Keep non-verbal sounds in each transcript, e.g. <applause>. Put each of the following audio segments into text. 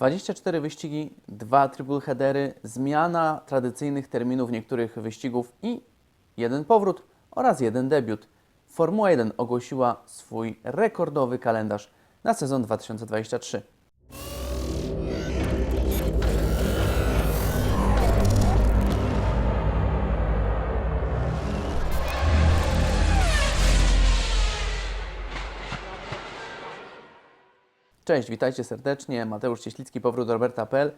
24 wyścigi, dwa triple headery, zmiana tradycyjnych terminów niektórych wyścigów i jeden powrót oraz jeden debiut. Formuła 1 ogłosiła swój rekordowy kalendarz na sezon 2023. Cześć, witajcie serdecznie. Mateusz Cieślicki, powrót Roberta.pl.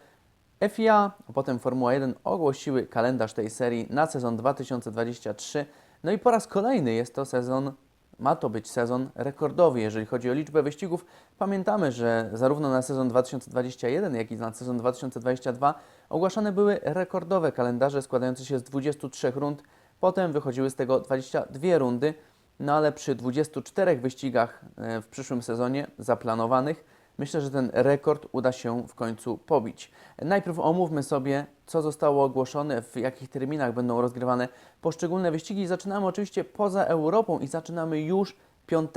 FIA, a potem Formuła 1 ogłosiły kalendarz tej serii na sezon 2023. No i po raz kolejny jest to sezon, ma to być sezon rekordowy, jeżeli chodzi o liczbę wyścigów. Pamiętamy, że zarówno na sezon 2021, jak i na sezon 2022 ogłaszane były rekordowe kalendarze składające się z 23 rund. Potem wychodziły z tego 22 rundy. No ale przy 24 wyścigach e, w przyszłym sezonie zaplanowanych, myślę, że ten rekord uda się w końcu pobić. Najpierw omówmy sobie, co zostało ogłoszone, w jakich terminach będą rozgrywane poszczególne wyścigi. Zaczynamy oczywiście poza Europą i zaczynamy już 5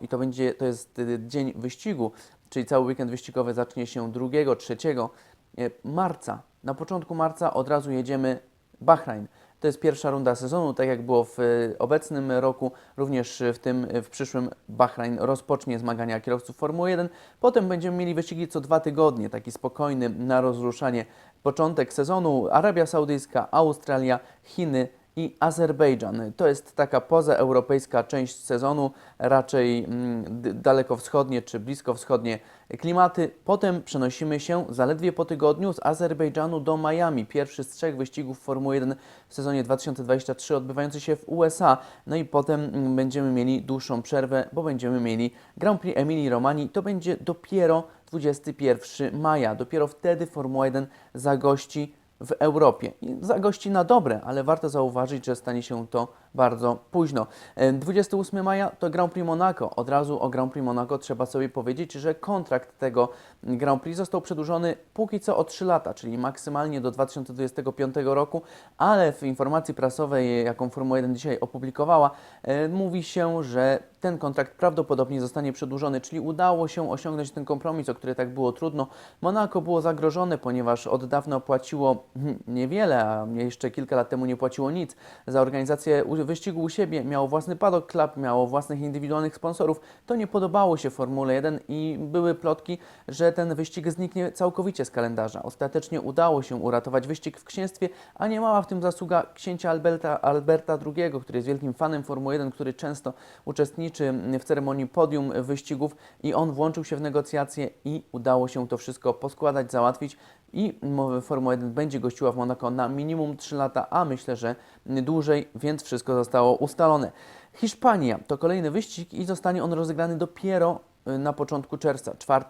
i to będzie to jest dzień wyścigu, czyli cały weekend wyścigowy zacznie się 2, 3 e, marca. Na początku marca od razu jedziemy Bahrain. To jest pierwsza runda sezonu, tak jak było w y, obecnym roku, również w tym w przyszłym Bahrain rozpocznie zmagania kierowców Formuły 1. Potem będziemy mieli wyścigi co dwa tygodnie, taki spokojny na rozruszanie. Początek sezonu Arabia Saudyjska, Australia, Chiny i Azerbejdżan. To jest taka pozaeuropejska część sezonu, raczej mm, dalekowschodnie czy bliskowschodnie klimaty. Potem przenosimy się zaledwie po tygodniu z Azerbejdżanu do Miami. Pierwszy z trzech wyścigów Formuły 1 w sezonie 2023 odbywający się w USA. No i potem mm, będziemy mieli dłuższą przerwę, bo będziemy mieli Grand Prix Emilii Romani. To będzie dopiero 21 maja. Dopiero wtedy Formuła 1 zagości w Europie. Zagości na dobre, ale warto zauważyć, że stanie się to bardzo późno. E, 28 maja to Grand Prix Monaco. Od razu o Grand Prix Monaco trzeba sobie powiedzieć, że kontrakt tego Grand Prix został przedłużony póki co o 3 lata, czyli maksymalnie do 2025 roku, ale w informacji prasowej, jaką Formuła 1 dzisiaj opublikowała, e, mówi się, że ten kontrakt prawdopodobnie zostanie przedłużony, czyli udało się osiągnąć ten kompromis, o który tak było trudno. Monaco było zagrożone, ponieważ od dawna płaciło hmm, niewiele, a jeszcze kilka lat temu nie płaciło nic za organizację wyścigu u siebie, miało własny paddock club, miało własnych indywidualnych sponsorów. To nie podobało się Formule 1 i były plotki, że ten wyścig zniknie całkowicie z kalendarza. Ostatecznie udało się uratować wyścig w księstwie, a nie mała w tym zasługa księcia Alberta, Alberta II, który jest wielkim fanem Formuły 1, który często uczestniczy w ceremonii podium wyścigów i on włączył się w negocjacje i udało się to wszystko poskładać, załatwić i Formuła 1 będzie gościła w Monaco na minimum 3 lata, a myślę, że dłużej, więc wszystko zostało ustalone. Hiszpania to kolejny wyścig i zostanie on rozegrany dopiero na początku czerwca. 4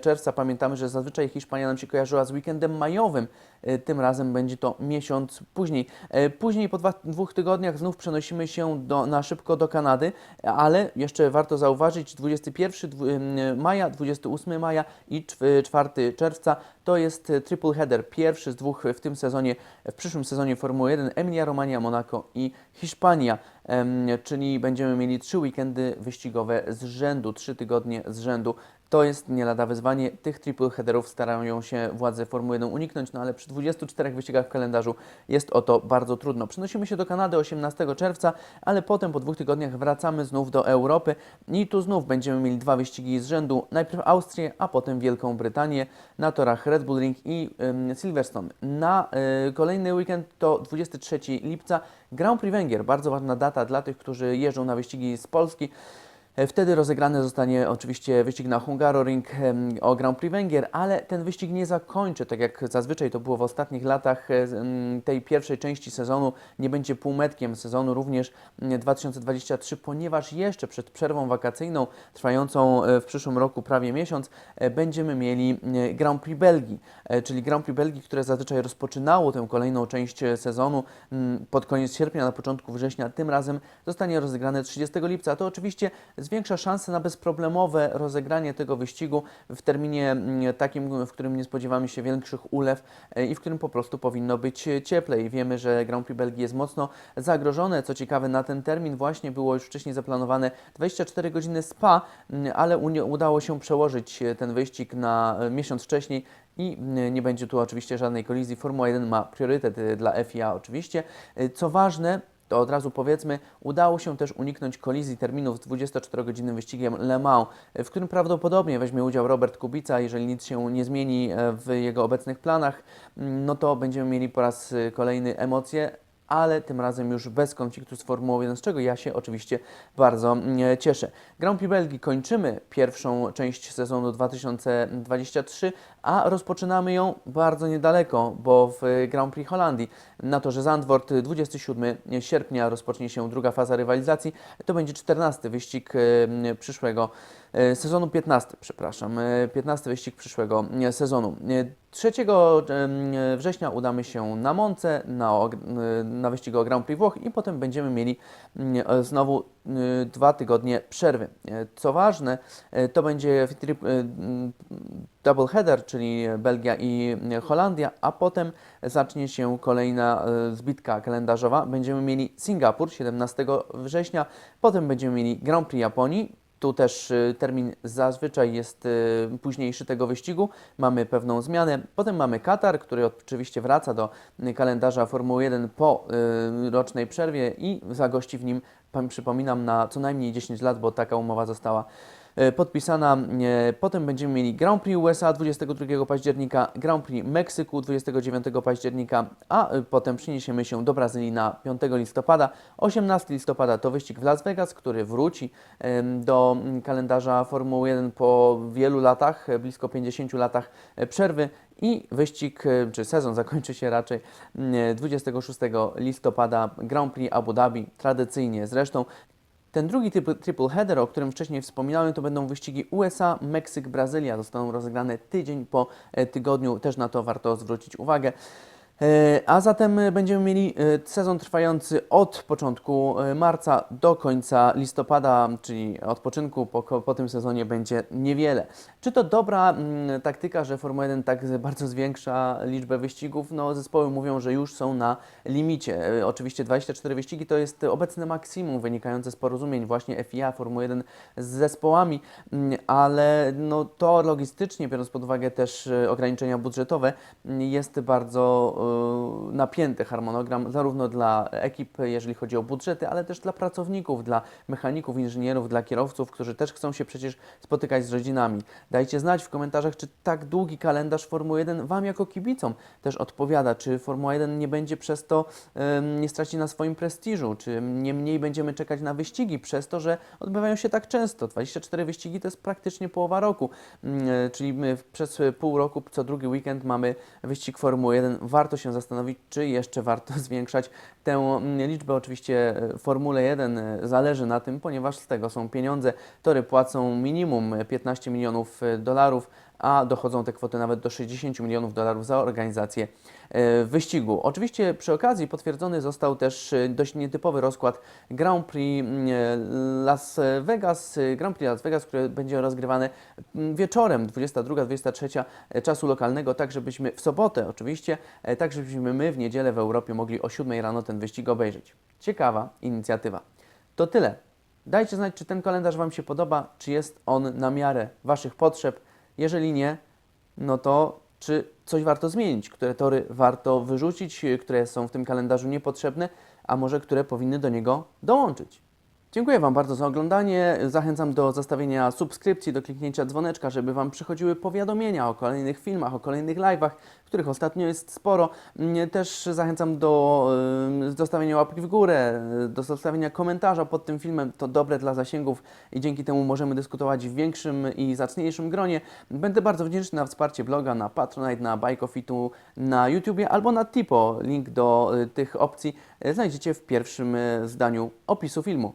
czerwca pamiętamy, że zazwyczaj Hiszpania nam się kojarzyła z weekendem majowym. Y, Tym razem będzie to miesiąc później. E, Później po dwa, dwóch tygodniach znów przenosimy się do, na szybko do Kanady, ale jeszcze warto zauważyć 21 dwu- ym, maja, 28 maja i czw- 4 czerwca to jest e, triple header, pierwszy z dwóch w tym sezonie, w przyszłym sezonie Formuły 1, Emilia Romagna, Monaco i Hiszpania, czyli będziemy mieli trzy weekendy wyścigowe z rzędu, trzy tygodnie z rzędu. To jest nie lada wyzwanie. Tych triple headerów starają się władze Formuły 1 uniknąć, no ale przy 24 wyścigach w kalendarzu jest o to bardzo trudno. Przenosimy się do Kanady 18 czerwca, ale potem po dwóch tygodniach wracamy znów do Europy i tu znów będziemy mieli dwa wyścigi z rzędu. Najpierw Austrię, a potem Wielką Brytanię na torach Red Bull Ring i Silverstone. Na y, kolejny weekend to 23 lipca Grand Prix Węgier. Bardzo ważna data dla tych, którzy jeżdżą na wyścigi z Polski. E, Wtedy rozegrany zostanie oczywiście wyścig na Hungaroring o Grand Prix Węgier, ale ten wyścig nie zakończy, tak jak zazwyczaj to było w ostatnich latach e, tej pierwszej części sezonu, nie będzie półmetkiem sezonu również mm, 2023, ponieważ jeszcze przed przerwą wakacyjną trwającą e, w przyszłym roku prawie miesiąc będziemy mieli e, Grand Prix Belgii, czyli Grand Prix Belgii, które zazwyczaj rozpoczynało tę kolejną część sezonu mm, pod koniec sierpnia, na początku września, tym razem zostanie rozegrane 30 lipca. To oczywiście z zwiększa szanse na bezproblemowe rozegranie tego wyścigu w terminie mm, takim, w którym nie spodziewamy się większych ulew e, i w którym po prostu powinno być cieplej. Wiemy, że Grand Prix Belgii jest mocno zagrożone. Co ciekawe, na ten termin właśnie było już wcześniej zaplanowane 24 godziny spa, mm, ale udało się przełożyć e, ten wyścig na e, miesiąc wcześniej i mm, nie będzie tu oczywiście żadnej kolizji. Formuła 1 ma priorytet dla FIA oczywiście. Co ważne, to od razu powiedzmy, udało się też uniknąć kolizji terminów z 24-godzinnym wyścigiem Le Mans, w którym prawdopodobnie weźmie udział Robert Kubica. Jeżeli nic się nie zmieni e, w jego obecnych planach, mm, no to będziemy mieli po raz y, kolejny emocje, ale tym razem już bez konfliktu z Formułą 1, z czego ja się oczywiście bardzo mm, cieszę. Grand Prix Belgii kończymy pierwszą część sezonu 2023, a rozpoczynamy ją bardzo niedaleko, bo w Grand Prix Holandii na torze Zandvoort 27 sierpnia rozpocznie się druga faza rywalizacji. To będzie 14 wyścig e, przyszłego e, sezonu, 15, przepraszam, e, 15 wyścig przyszłego e, sezonu. E, 3 e, września udamy się na Monce, na, e, na wyścig o Grand Prix Włoch i potem będziemy mieli mm, e, znowu e, dwa tygodnie przerwy. E, Co ważne, e, to będzie tri- e, mm, double header, czyli Belgia i e, Holandia, a potem zacznie się kolejna e, zbitka kalendarzowa. Będziemy mieli Singapur 17 września, potem będziemy mieli Grand Prix Japonii. Tu też y, termin zazwyczaj jest y, późniejszy tego wyścigu. Mamy pewną zmianę. Potem mamy Katar, który oczywiście wraca do y, kalendarza Formuły 1 po rocznej przerwie i zagości w nim, przypominam, na co najmniej 10 lat, bo taka umowa została podpisana. Y, Potem będziemy mieli Grand Prix USA 22 października, Grand Prix Meksyku 29 października, a y, potem przeniesiemy się do Brazylii na 5 listopada. 18 listopada to wyścig w Las Vegas, który wróci do kalendarza Formuły 1 po wielu latach, e, blisko 50 latach e, przerwy i wyścig, e, czy sezon <laughs> zakończy się raczej mm, 26 listopada Grand Prix Abu Dhabi, tradycyjnie zresztą. Ten drugi triple header, o którym wcześniej wspominałem, to będą wyścigi USA, Meksyk, Brazylia. Zostaną rozegrane tydzień po e, tygodniu. Też na to warto zwrócić uwagę. E, A zatem e, będziemy mieli e, sezon trwający od początku marca do końca listopada, czyli odpoczynku po, po tym sezonie będzie niewiele. Czy to dobra mm, taktyka, że Formuła 1 tak bardzo zwiększa liczbę wyścigów? No, zespoły mówią, że już są na limicie. Oczywiście 24 wyścigi to jest obecne maksimum wynikające z porozumień właśnie FIA, Formuły 1 z zespołami, mm, ale no, to logistycznie, biorąc pod uwagę też ograniczenia budżetowe, mm, jest bardzo napięty harmonogram, zarówno dla ekip, jeżeli chodzi o budżety, ale też dla pracowników, dla mechaników, inżynierów, dla kierowców, którzy też chcą się przecież spotykać z rodzinami. Dajcie znać w komentarzach, czy tak długi kalendarz Formuły 1 Wam jako kibicom też odpowiada, czy Formuła 1 nie będzie przez to, nie straci na swoim prestiżu, czy nie mniej będziemy czekać na wyścigi przez to, że odbywają się tak często. 24 wyścigi to jest praktycznie połowa roku, Mm, e, czyli my przez pół roku, co drugi weekend mamy wyścig Formuły 1. Warto zastanowić, czy jeszcze warto <laughs> zwiększać tę mm, liczbę. Oczywiście e, Formule 1 e, zależy na tym, ponieważ z tego są pieniądze. Tory płacą minimum e, 15 milionów e, dolarów, a dochodzą te kwoty nawet do 60 milionów dolarów za organizację e, wyścigu. Oczywiście przy okazji potwierdzony został też e, dość nietypowy rozkład Grand Prix mm, e, Las Vegas, Grand Prix Las Vegas, które będzie rozgrywane mm, wieczorem 22-23 czasu lokalnego, tak żebyśmy w sobotę oczywiście, tak żebyśmy my w niedzielę w Europie mogli o 7 rano ten wyścig obejrzeć. Ciekawa inicjatywa. To tyle. Dajcie znać, czy ten kalendarz Wam się podoba, czy jest on na miarę Waszych potrzeb. Jeżeli nie, no to czy coś warto zmienić, które tory warto wyrzucić, które są w tym kalendarzu niepotrzebne, a może które powinny do niego dołączyć. Dziękuję Wam bardzo za oglądanie. Zachęcam do zostawienia subskrypcji, do kliknięcia dzwoneczka, żeby Wam przychodziły powiadomienia o kolejnych filmach, o kolejnych live'ach, których ostatnio jest sporo. Mm, Też zachęcam do y, zostawienia łapki w górę, do zostawienia komentarza pod tym filmem. To dobre dla zasięgów i dzięki temu możemy dyskutować w większym i zacniejszym gronie. Będę bardzo wdzięczny na wsparcie bloga, na Patronite, na Bike of Itu, na YouTubie albo na Tipo. Link do y, tych opcji y, znajdziecie w pierwszym zdaniu opisu filmu.